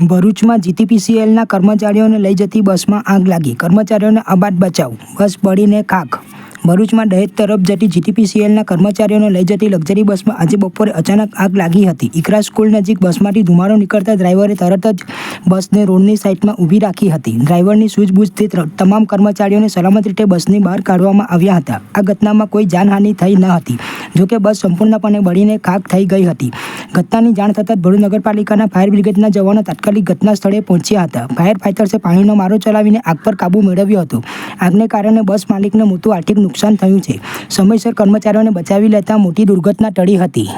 ભરૂચમાં જીટીપીસીએલના કર્મચારીઓને લઈ જતી બસમાં આગ લાગી. કર્મચારીઓને અબાદ બચાવ. બસ બળીને ખાખ. ભરૂચમાં દહેજ તરફ જતી જીટીપીસીએલના કર્મચારીઓને લઈ જતી લક્ઝરી બસમાં આજે બપોરે અચાનક આગ લાગી હતી. ઇકરા સ્કૂલ નજીક બસમાંથી ધુમાડો નીકળતા ડ્રાઈવરે તરત જ બસને રોડની સાઈડમાં ઊભી રાખી હતી. ડ્રાઈવરની સૂઝબૂછથી તમામ કર્મચારીઓને સલામત રીતે બસની બહાર કાઢવામાં આવ્યા હતા. આ ઘટનામાં કોઈ જાનહાનિ થઈ ન હતી. જોકે બસ સંપૂર્ણપણે બળીને ખાક થઈ ગઈ હતી. ઘટનાની જાણ થતાં જ નગરપાલિકાના ફાયર બ્રિગેડના જવાનો તાત્કાલિક ઘટના સ્થળે પહોંચ્યા હતા. ફાયર ફાઇટર્સે પાણીનો મારો ચલાવીને આગ પર કાબૂ મેળવ્યો હતો. આગને કારણે બસ માલિકને મોટું આર્થિક નુકસાન થયું છે. સમયસર કર્મચારીઓને બચાવી લેતા મોટી દુર્ઘટના ટળી હતી.